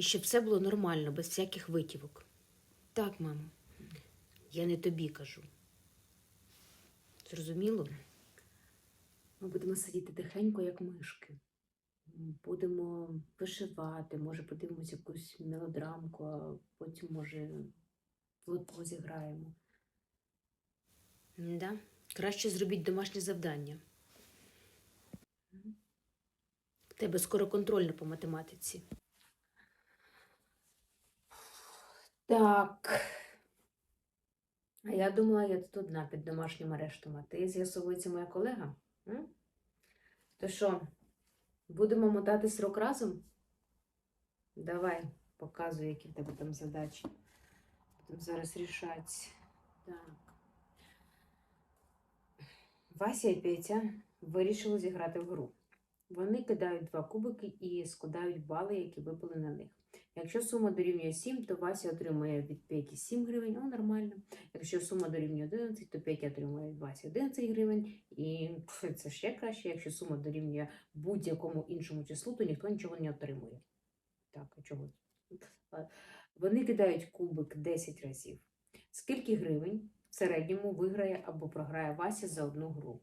І щоб все було нормально, без всяких витівок. Так, мамо. Я не тобі кажу. Зрозуміло? Ми будемо сидіти тихенько, як мишки. Будемо вишивати, може, подивимось якусь мелодрамку, а потім, може, в лото зіграємо. Да? Краще зробіть домашнє завдання. В тебе скоро контрольно по математиці. Так. А я думала, я тут одна під домашнім арештом, а ти з'ясовується моя колега. М? То що, будемо мотати срок разом? Давай, показуй, які в тебе там задачі. Будемо зараз рішати. Так. Вася і Петя вирішили зіграти в гру. Вони кидають два кубики і складають бали, які випали на них. Якщо сума дорівнює 7, то Вася отримує від Петі 7 гривень, о, нормально. Якщо сума дорівнює 11, то Петя отримує від Васі 11 гривень. І це ще краще. Якщо сума дорівнює будь-якому іншому числу, то ніхто нічого не отримує. Так, чого? Вони кидають кубик 10 разів. Скільки гривень в середньому виграє або програє Вася за одну гру?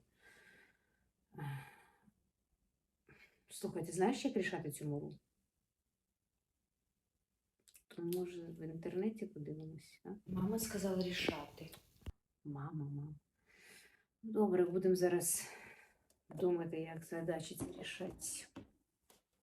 Слухай, ти знаєш, як рішати цю мову? То може в інтернеті подивимося. А? Мама сказала рішати. Мама, мама. Добре, будемо зараз думати, як задачі ці рішати.